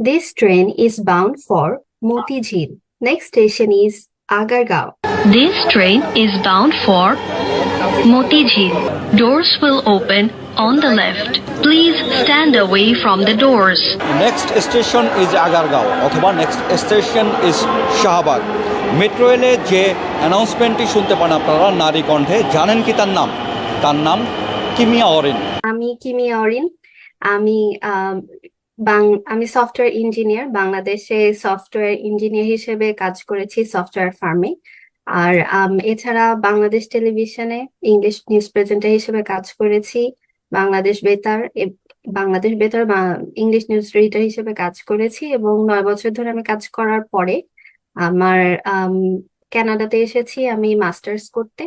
This train is bound for Motijheel. Next station is Agargaon. This train is bound for Motijheel. Doors will open on the left. Please stand away from the doors. Next station is Agargaon অথবা next station is Shahbag metro রেলে যে অ্যানাউন্সমেন্টটি শুনতে পান আপনারা নারী কণ্ঠে জানেন কি তার নাম তার নাম কিমিয়া অরিন আমি কিমি অরিন আমি আম, সফটওয়্যার ইঞ্জিনিয়ার বাংলাদেশে সফটওয়্যার ইঞ্জিনিয়ার হিসেবে কাজ করেছি সফটওয়্যার ফার্মে আর এছাড়া বাংলাদেশ টেলিভিশনে ইংলিশ নিউজ প্রেজেন্টার হিসেবে কাজ করেছি বাংলাদেশ বেতার বাংলাদেশ বেতার ইংলিশ নিউজ রিডার হিসেবে কাজ করেছি এবং নয় বছর ধরে আমি কাজ করার পরে আমার আম, কানাডাতে এসেছি আমি মাস্টার্স করতে।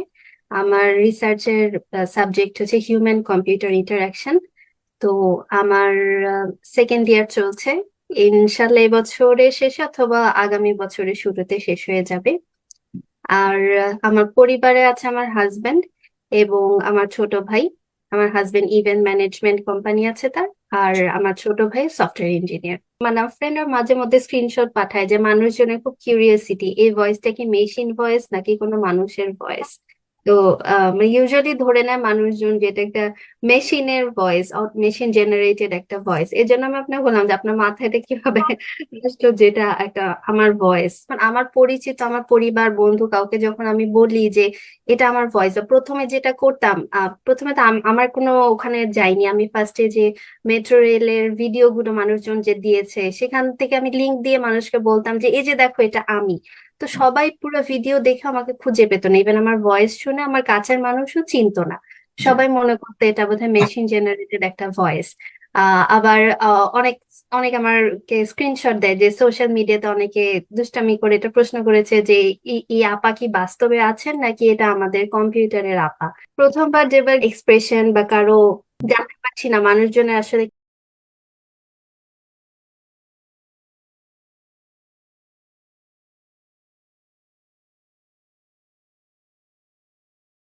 আমার রিসার্চের সাবজেক্ট হচ্ছে হিউম্যান কম্পিউটার ইন্টারাকশন তো আমার সেকেন্ড ইয়ার চলছে। ইনশাল্লাহ বছরের শেষে অথবা আগামী বছরের শুরুতে শেষ হয়ে যাবে। আর আমার পরিবারে আছে আমার হাজবেন্ড এবং আমার ছোট ভাই। আমার হাজবেন্ড ইভেন্ট ম্যানেজমেন্ট কোম্পানি আছে তার। আর আমার ছোট ভাই সফটওয়্যার ইঞ্জিনিয়ার মানে ফ্রেন্ডরা মাঝে মধ্যে স্ক্রিনশট পাঠায় যে, মানুষজনের খুব কিউরিয়াসিটি এই ভয়েসটা কি মেশিন ভয়েস নাকি কোনো মানুষের ভয়েস তো ইউজুয়ালি ধরে নেয় মানুষজন যেটা একটা মেশিনের ভয়েস মেশিন জেনারেটেড একটা ভয়েস এর জন্য আমি আপনাকে বললাম যে আপনার মাথায় এটা কীভাবে আসলো যেটা একটা আমার ভয়েস আমার পরিচিত, আমার পরিবার, বন্ধু কাউকে যখন আমি বলি যে এটা আমার ভয়েস প্রথমে যেটা করতাম প্রথমে তো আমার কোনো ওখানে যাইনি। আমি ফার্স্টে যে মেট্রো রেলের ভিডিওগুলো মানুষজন যে দিয়েছে, সেখান থেকে আমি লিংক দিয়ে মানুষকে বলতাম যে, এই যে দেখো এটা আমি। তো সবাই পুরো ভিডিও দেখে আমাকে খুঁজে পেত না। ইভেন আমার ভয়েস শুনে আমার কাছের মানুষও চিনতো না। সবাই মনে করতো এটা বোধহয় মেশিন জেনারেটেড একটা ভয়েস আবার অনেক অনেক আমাকে স্ক্রিনশট দেয় যে সোশ্যাল মিডিয়াতে অনেকে দুষ্টামি করে এটা প্রশ্ন করেছে যে ই- এই আপা কি বাস্তবে আছেন নাকি এটা আমাদের কম্পিউটারের আপা? প্রথমবার যেবার এক্সপ্রেশন বা কারও জানতে পারছি না মানুষজনের আসলে